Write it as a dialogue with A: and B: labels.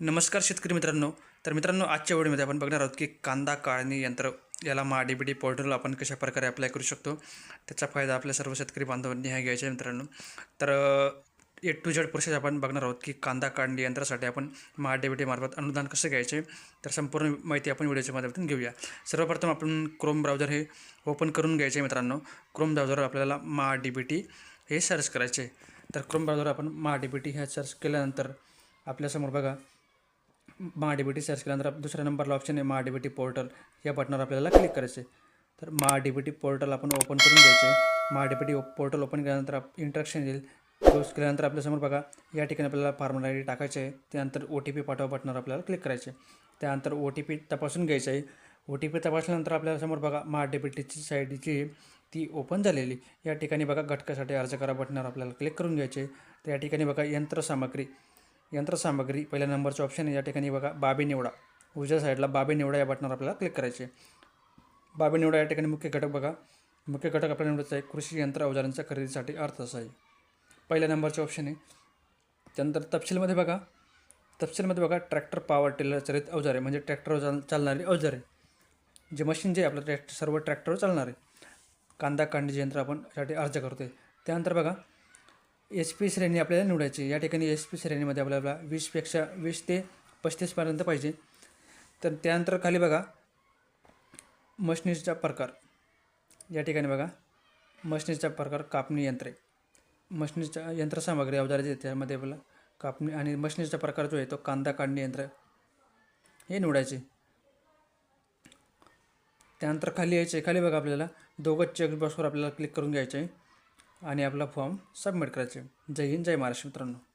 A: नमस्कार शेतकरी मित्रांनो. तर मित्रांनो आजच्या व्हिडिओमध्ये आपण बघणार आहोत की कांदा काढणी यंत्र याला मा डी बी डी पोर्टल आपण कशा प्रकारे अप्लाय करू शकतो? त्याचा फायदा आपल्या सर्व शेतकरी बांधवांनी हा घ्यायचा आहे मित्रांनो. तर ए टू झेड प्रोसेस आपण बघणार आहोत की कांदा काढणी यंत्रासाठी आपण महा डी मार्फत अनुदान कसं घ्यायचे? तर संपूर्ण माहिती आपण व्हिडिओच्या माध्यमातून घेऊया. सर्वप्रथम आपण क्रोम ब्राउझर हे ओपन करून घ्यायचे मित्रांनो. क्रोम ब्राउझरवर आपल्याला महा डी बी टी हे सर्च करायचे तर क्रोम ब्राउझर आपण महा डी बी टी ह्या सर्च केल्यानंतर आपल्यासमोर बघा Maha D B T search केल्यानंतर दुसऱ्या नंबरला ऑप्शन आहे Maha D B T portal या बटनावर आपल्याला क्लिक करायचे तर Maha D B T portal आपण ओपन करून घ्यायचे Maha D B T portal open केल्यानंतर इंट्रक्शन येईल. क्लोज केल्यानंतर आपल्यासमोर बघा या ठिकाणी आपल्याला फॉर्मल आय डी टाकायचे आहे त्यानंतर ओ टी पी पाठवा बटनावर आपल्याला क्लिक करायचे त्यानंतर ओ टी पी तपासून घ्यायचं आहे ओ टी पी तपासल्यानंतर आपल्याला समोर बघा महा डी बी टीची साईड जी ती ओपन झालेली. या ठिकाणी बघा घटकासाठी अर्ज करा बटनावर आपल्याला क्लिक करून घ्यायचे तर या ठिकाणी बघा यंत्रसामग्री. यंत्रसामग्री पहिल्या नंबरचे ऑप्शन आहे. या ठिकाणी बघा बाबी निवडा. उजव्या साईडला बाबी निवडा या बटनावर आपल्याला क्लिक करायचे. बाबी निवडा या ठिकाणी मुख्य घटक बघा. मुख्य घटक आपल्याला निवडायचा आहे कृषी यंत्र अवजारांच्या खरेदीसाठी अर्थसहाय्य. पहिल्या नंबरचे ऑप्शन आहे. त्यानंतर तपशीलमध्ये बघा. तपशीलमध्ये बघा ट्रॅक्टर पॉवर टिलर चलित अवजारे म्हणजे ट्रॅक्टरवर चाल चालणारी अवजारे. जे मशीन जे आहे आपलं ट्रॅक्टर सर्व ट्रॅक्टरवर चालणार. आहे कांदा काढण्याचे यंत्र आपण यासाठी अर्ज करतो आहे त्यानंतर बघा एच पी श्रेणी आपल्याला निवडायची या ठिकाणी एच पी श्रेणीमध्ये आपल्याला वीसपेक्षा वीस ते पस्तीसपर्यंत पाहिजे. तर त्यानंतर खाली बघा मशनीचा प्रकार. या ठिकाणी बघा मशनीचा प्रकार कापणी यंत्रे. मशनीच्या यंत्रसामग्री अवजाराची त्यामध्ये आपल्याला कापणी आणि मशनीचा प्रकार जो आहे तो कांदा काढणी यंत्र हे निवडायचे. त्यानंतर खाली यायचे खाली बघा आपल्याला दोघं चेकबॉक्सवर आपल्याला क्लिक करून घ्यायचं. आहे आणि आपला फॉर्म सबमिट करायचे. जय हिंद जय महाराष्ट्र मित्रांनो.